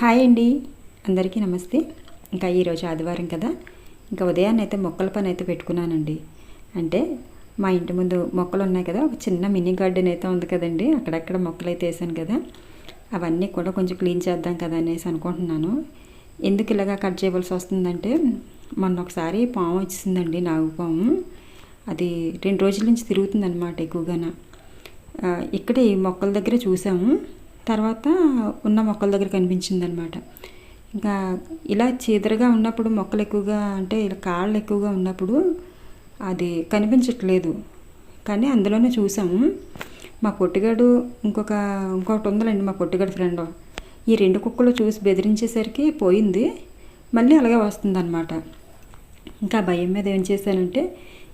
Hi అండి. అందరికీ నమస్తే. ఇంకా ఈరోజు ఆదివారం కదా. ఇంకా ఉదయాన్నే అయితే మొక్కల పని అయితే పెట్టుకున్నానండి. అంటే మా ఇంటి ముందు మొక్కలు ఉన్నాయి కదా. ఒక చిన్న మినీ గార్డెన్ అయితే ఉంది కదండి. అక్కడక్కడ మొక్కలు అయితే వేసాను కదా. అవన్నీ కూడా కొంచెం క్లీన్ చేద్దాం కదా అనేసి అనుకుంటున్నాను. ఎందుకు ఇలాగా కట్ చేయవలసి వస్తుందంటే మొన్న ఒకసారి పాము వచ్చిందండి నాగుపాము అది రెండు రోజుల నుంచి తిరుగుతుందన్నమాట ఎక్కువగాన. ఆ, ఇక్కడ ఈ మొక్కల దగ్గర చూసాము. తర్వాత ఉన్న మొక్కల దగ్గర కనిపించింది అనమాట ఇంకా ఇలా చీదరగా ఉన్నప్పుడు మొక్కలు ఎక్కువగా అంటే ఇలా కాళ్ళు ఎక్కువగా ఉన్నప్పుడు అది కనిపించట్లేదు. కానీ అందులోనే చూసాము మా పొట్టిగాడు ఇంకొక ఇంకొకటి ఉందండి మా పొట్టిగాడు ఫ్రెండ్. ఈ రెండు కుక్కలు చూసి బెదిరించేసరికి పోయింది. మళ్ళీ అలాగే వస్తుందన్నమాట ఇంకా భయం మీద ఏం చేశానంటే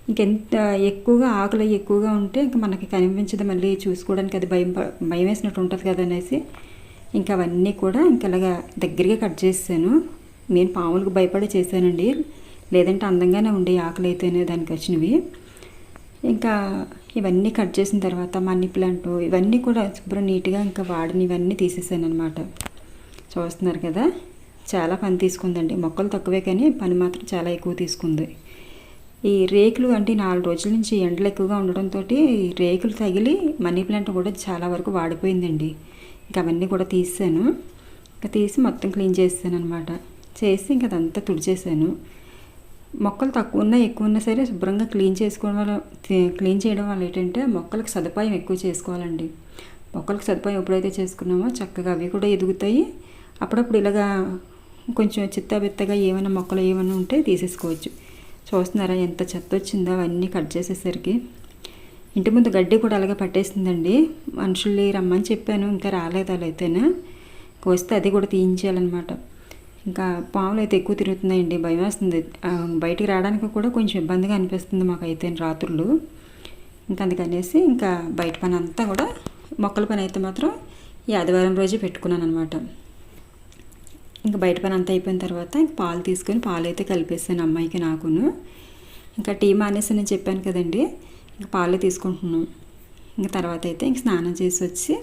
ఇంకెంత ఎక్కువగా ఆకులు ఎక్కువగా ఉంటే ఇంకా మనకి కనిపించదు. మళ్ళీ చూసుకోవడానికి అది భయం భయం వేసినట్టు ఉంటుంది కదా అనేసి ఇంకా అవన్నీ కూడా ఇంకా అలాగా దగ్గరగా కట్ చేసాను నేను పాములకు భయపడి చేశానండి. లేదంటే అందంగానే ఉండే ఆకులు అయితేనే దానికి వచ్చినవి. ఇంకా ఇవన్నీ కట్ చేసిన తర్వాత మనీ ప్లాంట్ ఇవన్నీ కూడా శుభ్రం నీట్గా ఇంకా వాడిని ఇవన్నీ తీసేసాను అనమాట చూస్తున్నారు కదా? చాలా పని తీసుకుందండి. మొక్కలు తక్కువే కానీ పని మాత్రం చాలా ఎక్కువ తీసుకుంది. ఈ రేకులు అంటే నాలుగు రోజుల నుంచి ఎండలు ఎక్కువగా ఉండడంతో రేకులు తగిలి మనీ ప్లాంట్ కూడా చాలా వరకు వాడిపోయిందండి. ఇంకా అవన్నీ కూడా తీసాను. ఇంకా తీసి మొత్తం క్లీన్ చేసాను అనమాట చేసి ఇంకా అదంతా తుడిచేసాను. మొక్కలు తక్కువ ఉన్నా ఎక్కువ ఉన్నా సరే శుభ్రంగా క్లీన్ చేసుకోవడం వల్ల క్లీన్ చేయడం వల్ల ఏంటంటే మొక్కలకు సదుపాయం ఎక్కువ చేసుకోవాలండి. మొక్కలకు సదుపాయం ఎప్పుడైతే చేసుకున్నామో చక్కగా అవి కూడా ఎదుగుతాయి. అప్పుడప్పుడు ఇలాగా కొంచెం చిత్తాబిత్తగా ఏమైనా మొక్కలు ఏమైనా ఉంటే తీసేసుకోవచ్చు. చూస్తున్నారా ఎంత చెత్త వచ్చిందో అవన్నీ కట్ చేసేసరికి. ఇంటి ముందు గడ్డి కూడా అలాగే పట్టేసిందండి. మనుషుల్ని రమ్మని చెప్పాను ఇంకా రాలేదు అలా అయితేనే. వస్తే అది కూడా తీయించాలన్నమాట ఇంకా పాములు అయితే ఎక్కువ తిరుగుతున్నాయండి భయం వేస్తుంది. బయటికి రావడానికి కూడా కొంచెం ఇబ్బందిగా అనిపిస్తుంది మాకైతే రాత్రులు. ఇంకా అందుకనేసి ఇంకా బయట పని అంతా కూడా మొక్కల పని అయితే మాత్రం ఈ ఆదివారం రోజే పెట్టుకున్నాను అనమాట ఇంకా బయట పని అంతా అయిపోయిన తర్వాత ఇంక పాలు తీసుకొని పాలు అయితే కలిపేసాను అమ్మాయికి నాకును. ఇంకా టీ మానేసి నేను చెప్పాను కదండి. ఇంకా పాలు తీసుకుంటున్నాం ఇంకా తర్వాత అయితే ఇంక స్నానం చేసి వచ్చి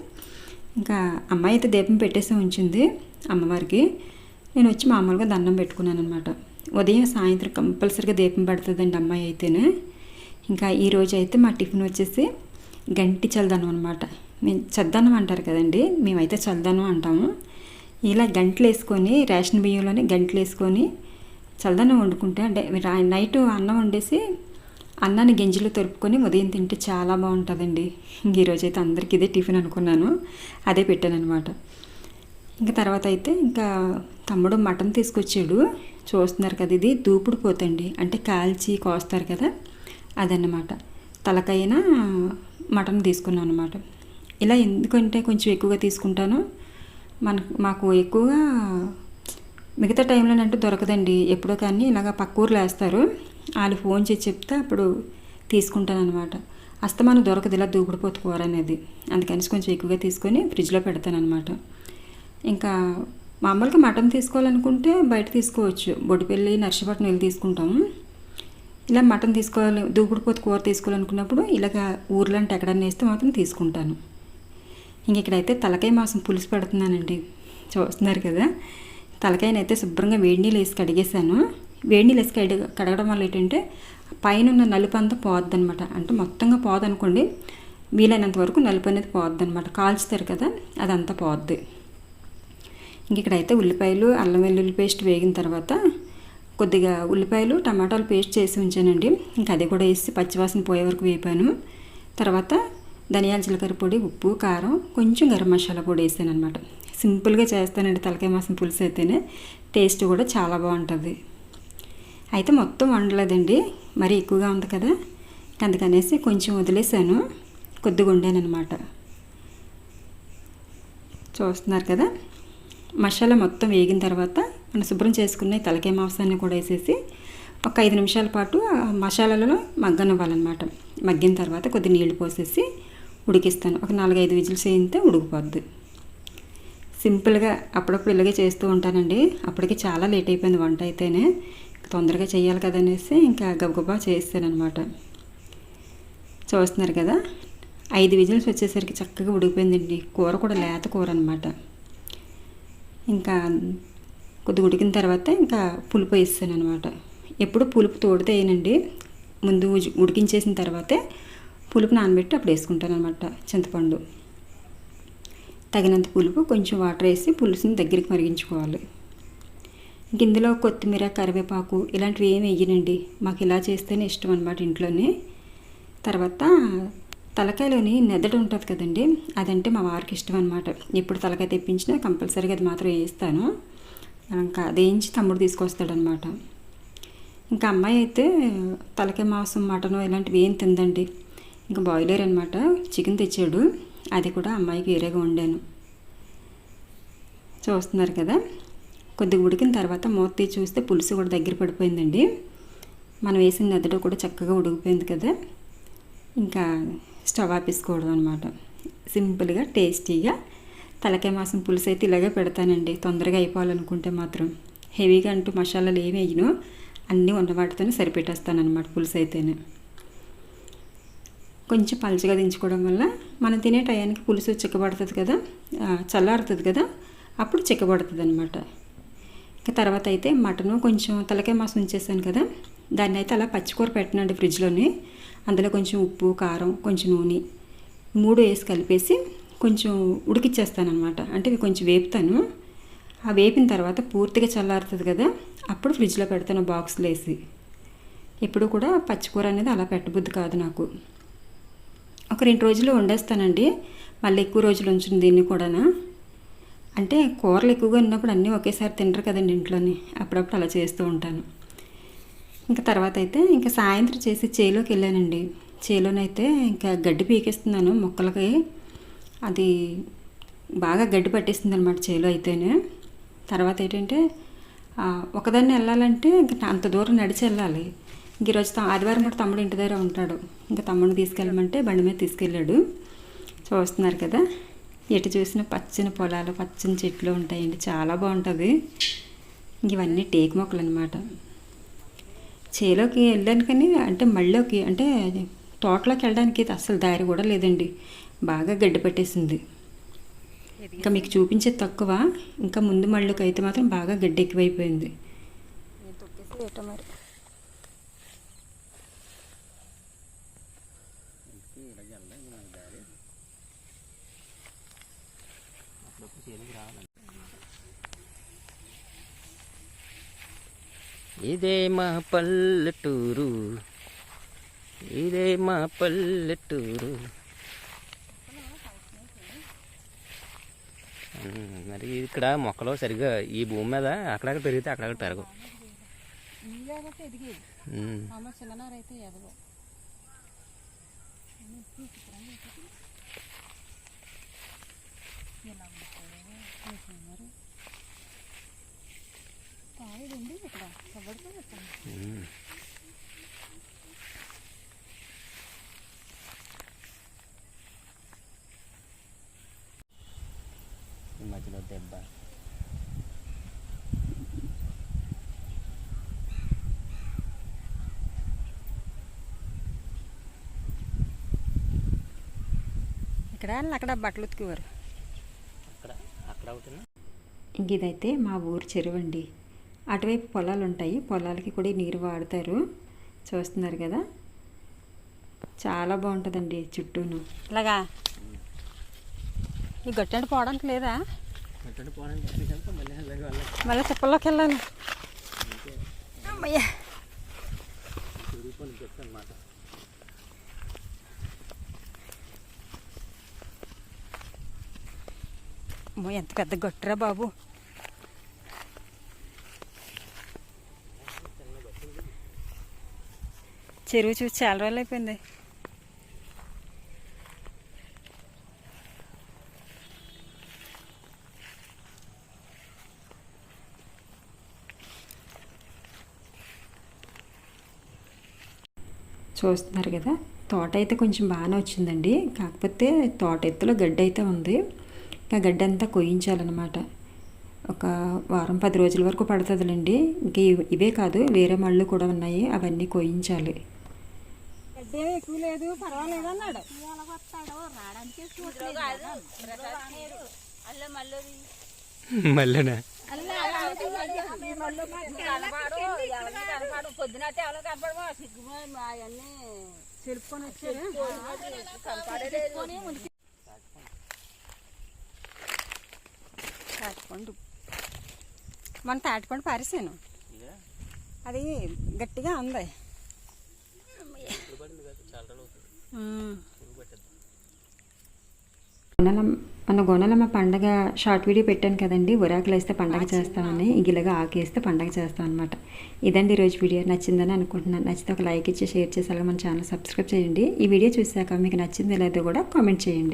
ఇంకా అమ్మాయి అయితే దీపం పెట్టేసి ఉంచింది అమ్మవారికి. నేను వచ్చి మామూలుగా దండం పెట్టుకున్నాను అనమాట ఉదయం సాయంత్రం కంపల్సరీగా దీపం పెడుతుందండి అమ్మాయి అయితేనే. ఇంకా ఈ రోజు అయితే మా టిఫిన్ వచ్చేసి గంటి చల్దనం అనమాట మేము చద్దన్నం అంటారు కదండి. మేమైతే చల్దనం అంటాము. ఇలా గంటలు వేసుకొని రేషన్ బియ్యంలోనే గంటలు వేసుకొని చల్లదనం వండుకుంటే అంటే నైట్ అన్నం వండేసి అన్నాన్ని గింజలు తొరుపుకొని ఉదయం తింటే చాలా బాగుంటుందండి. ఇంక ఈరోజు అయితే అందరికీ ఇదే టిఫిన్ అనుకున్నాను. అదే పెట్టాను అనమాట ఇంకా తర్వాత అయితే ఇంకా తమ్ముడు మటన్ తీసుకొచ్చాడు. చూస్తున్నారు కదా ఇది దూపుడు పోతండి. అంటే కాల్చి కోస్తారు కదా అదన్నమాట. తలకైనా మటన్ తీసుకున్నాను అనమాట ఇలా ఎందుకంటే కొంచెం ఎక్కువగా తీసుకుంటాను. మన మాకు ఎక్కువగా మిగతా టైంలో అంటే దొరకదండి. ఎప్పుడో కానీ ఇలాగ పక్క ఊర్లో వేస్తారు. వాళ్ళు ఫోన్ చేసి చెప్తే అప్పుడు తీసుకుంటాను అనమాట అస్తమానం దొరకదు ఇలా దూకుడుపోతు కూర అనేది. అందుకని కొంచెం ఎక్కువగా తీసుకొని ఫ్రిడ్జ్లో పెడతాను అనమాట ఇంకా మామూలుగా మటన్ తీసుకోవాలనుకుంటే బయట తీసుకోవచ్చు. బొడిపెల్లి నర్సపట్నం వెళ్ళి తీసుకుంటాము ఇలా మటన్ తీసుకోవాలి దూకుడుపోతు కూర తీసుకోవాలనుకున్నప్పుడు ఇలాగ ఊర్లో అంటే ఎక్కడన్నా వేస్తే మాత్రం తీసుకుంటాను. ఇంక ఇక్కడైతే తలకాయ మాంసం పులుసు పెడుతున్నానండి. చూస్తున్నారు కదా. తలకాయనైతే శుభ్రంగా వేడి నీళ్ళు వేసి కడిగేసాను వేడి నీళ్ళు వేసి కడి కడగడం వల్ల ఏంటంటే పైన ఉన్న నలుపు అంతా పోద్ది అనమాట అంటే మొత్తంగా పోదనుకోండి వీలైనంత వరకు నలుపు అనేది పోద్ది అనమాట కాల్చుతారు కదా అదంతా పోద్ది. ఇంక ఇక్కడైతే ఉల్లిపాయలు అల్లం వెల్లుల్లి పేస్ట్ వేగిన తర్వాత కొద్దిగా ఉల్లిపాయలు టమాటాలు పేస్ట్ చేసి ఉంచానండి. ఇంకా అది కూడా వేసి పచ్చివాసన పోయే వరకు వేపాను. తర్వాత ధనియాల జీలకర్ర పొడి ఉప్పు కారం కొంచెం గరం మసాలా పొడి వేసాను అనమాట సింపుల్గా చేస్తానండి తలకాయ మాసం పులుసు అయితేనే. టేస్ట్ కూడా చాలా బాగుంటుంది. అయితే మొత్తం వండలేదండి. మరీ ఎక్కువగా ఉంది కదా. అందుకనేసి కొంచెం వదిలేసాను. కొద్దిగా వండానమాట చూస్తున్నారు కదా. మసాలా మొత్తం వేగిన తర్వాత మనం శుభ్రం చేసుకున్న తలకాయ మాంసాన్ని కూడా వేసేసి ఒక ఐదు నిమిషాల పాటు ఆ మసాలాలలో మగ్గనివ్వాలన్నమాట. మగ్గిన తర్వాత కొద్ది నీళ్ళు పోసేసి ఉడికిస్తాను. ఒక నాలుగైదు విజిల్స్ వేయితే ఉడికిపోద్ది. సింపుల్గా అప్పుడప్పుడు ఇలాగే చేస్తూ ఉంటానండి. అప్పటికి చాలా లేట్ అయిపోయింది వంట అయితేనే. తొందరగా చేయాలి కదా అనేసి ఇంకా గబగబా చేస్తాను అనమాట చూస్తున్నారు కదా? ఐదు విజిల్స్ వచ్చేసరికి చక్కగా ఉడికిపోయిందండి. కూర కూడా లేత కూర అనమాట ఇంకా కొద్దిగా ఉడికిన తర్వాత ఇంకా పులుపు వేస్తాను అనమాట ఎప్పుడు పులుపు తోడితేయనండి ముందు ఉడికించేసిన తర్వాతే పులుపు నానబెట్టి అప్పుడు వేసుకుంటాను అనమాట చింతపండు. తగినంత పులుపు కొంచెం వాటర్ వేసి పులుసుని దగ్గరికి మరిగించుకోవాలి. ఇంక ఇందులో కొత్తిమీర కరివేపాకు ఇలాంటివి ఏమి వేయనండి. మాకు ఇలా చేస్తేనే ఇష్టం అనమాట ఇంట్లోనే. తర్వాత తలకాయలోని నెదడు ఉంటుంది కదండి అదంటే మా వారికి ఇష్టం అనమాట ఎప్పుడు తలకాయ తెప్పించినా కంపల్సరీగా అది మాత్రం వేయిస్తాను. ఇంకా అదేంచి వేయించి తమ్ముడు తీసుకొస్తాడనమాట ఇంకా అమ్మాయి అయితే తలకాయ మాంసం మటను ఇలాంటివి ఏం తిందండి ఇంకా బాయిలర్ అనమాట చికెన్ తెచ్చాడు. అది కూడా అమ్మాయికి వేరేగా వండాను. చూస్తున్నారు కదా? కొద్దిగా ఉడికిన తర్వాత మూత తీసి చూస్తే పులుసు కూడా దగ్గర పడిపోయిందండి. మనం వేసిన నెదడు కూడా చక్కగా ఉడికిపోయింది కదా? ఇంకా స్టవ్ ఆపేసుకోవడం అనమాట సింపుల్గా టేస్టీగా తలకాయ మాసం పులుసు అయితే ఇలాగే పెడతానండి. తొందరగా అయిపోవాలనుకుంటే మాత్రం. హెవీగా అంటూ మసాలాలు ఏమి వేయను. అన్నీ ఉన్న వాటితోనే సరిపెట్టేస్తాను అనమాట పులుసు అయితేనే. కొంచెం పలుచగా దించుకోవడం వల్ల మనం తినే టయానికి పులుసు చిక్కబడుతుంది కదా చల్లారుతుంది కదా అప్పుడు చిక్కబడుతుంది అనమాట ఇంకా తర్వాత అయితే మటను కొంచెం తలకాయ మాసం ఉంచేసాను కదా దాన్ని అయితే అలా పచ్చికూర పెట్టినండి ఫ్రిడ్జ్లోని. అందులో కొంచెం ఉప్పు కారం కొంచెం నూనె మూడు వేసి కలిపేసి కొంచెం ఉడికిచ్చేస్తాను అనమాట అంటే ఇవి కొంచెం వేపుతాను. ఆ వేపిన తర్వాత పూర్తిగా చల్లారుతుంది కదా అప్పుడు ఫ్రిడ్జ్లో పెడతాను బాక్స్లో వేసి. ఎప్పుడు కూడా పచ్చికూర అనేది అలా పెట్టబుద్ధి కాదు నాకు. ఒక రెండు రోజులు వండేస్తానండి. మళ్ళీ ఎక్కువ రోజులు ఉంచును దీన్ని కూడా అంటే కూరలు ఎక్కువగా ఉన్నప్పుడు అన్నీ ఒకేసారి తినరు కదండి ఇంట్లోని. అప్పుడప్పుడు అలా చేస్తూ ఉంటాను. ఇంకా తర్వాత అయితే ఇంకా సాయంత్రం చేసి చేలోకి వెళ్ళానండి. చేలోనైతే ఇంకా గడ్డి పీకేస్తున్నాను. మొక్కలకి అది బాగా గడ్డి పట్టేస్తుంది అనమాట చేలో అయితేనే. తర్వాత ఏంటంటే ఒకదాన్ని వెళ్ళాలంటే ఇంకా అంత దూరం నడిచి వెళ్ళాలి. ఈరోజు ఆదివారం కూడా తమ్ముడు ఇంటి దగ్గర ఉంటాడు. ఇంకా తమ్ముడిని తీసుకెళ్ళమంటే బండి మీద తీసుకెళ్ళాడు. చూస్తున్నారు కదా ఎటు చూసిన పచ్చని పొలాలు పచ్చని చెట్లు ఉంటాయండి. చాలా బాగుంటుంది. ఇవన్నీ టేకు మొక్కలు అనమాట చేలోకి వెళ్ళడానికి కానీ అంటే మళ్ళీకి అంటే తోటలోకి వెళ్ళడానికి అయితే దారి కూడా లేదండి. బాగా గడ్డి పట్టేసింది. ఇంకా మీకు చూపించేది తక్కువ ఇంకా ముందు మళ్ళీకి అయితే మాత్రం బాగా గడ్డి ఎక్కువైపోయింది. ఇదే మా పల్లెటూరు. ఇదే మా పల్లెటూరు. మరి ఇక్కడ మొక్కలు సరిగ్గా ఈ భూమి మీద అక్కడక్కడ పెరిగితే అక్కడక్కడ పెరగవు. ఉమ్. ఈ మధ్యలో దెబ్బ. ఇక్కడ అక్కడ బట్టలు ఉతికేవారు. అక్కడ అక్కడ ఒకటి ఇంక ఇదైతే మా ఊరు చెరువు అండి అటువైపు పొలాలు ఉంటాయి. పొలాలకి కూడా నీరు వాడతారు. చూస్తున్నారు కదా? చాలా బాగుంటుందండి చుట్టూను. ఇలాగా ఈ గట్టండి పోవడానికి లేదా? మళ్ళీ చెప్పల్లోకి వెళ్ళాలి. అమ్మయ్యా. ఎంత పెద్ద గొట్టరా బాబు. చెరువు చూసి చాలా రోజులు అయిపోయింది చూస్తున్నారు కదా తోట అయితే కొంచెం బాగానే వచ్చిందండి. కాకపోతే తోట ఎత్తులో గడ్డి అయితే ఉంది. ఇంకా గడ్డి అంతా కొయ్యించాలన్నమాట. ఒక వారం పది రోజుల వరకు పడుతుందిలేండి. ఇంక ఇవే కాదు వేరే మళ్ళు కూడా ఉన్నాయి. అవన్నీ కొయ్యించాలి. ఎక్కువ లేదు పర్వాలేదు అన్నాడు. పొద్దున కనపడమో సిగ్గుమో అవన్నీ చెరుపుకొని వచ్చారు. తాటిపండు. మన తాటిపండు పారేసాను. అది గట్టిగా ఉంది. మన గోనలమ్మ పండగ షార్ట్ వీడియో పెట్టాను కదండి ఉరాకులు వేస్తే పండగ చేస్తామని ఇగిలగా ఆకేస్తే పండగ చేస్తాం అనమాట ఇదండి ఈరోజు వీడియో నచ్చిందని అనుకుంటున్నాను నచ్చితే ఒక లైక్ ఇచ్చి షేర్ చేసి అలాగే మన ఛానల్ సబ్స్క్రైబ్ చేయండి ఈ వీడియో చూశాక మీకు నచ్చిందో లేదో కూడా కామెంట్ చేయండి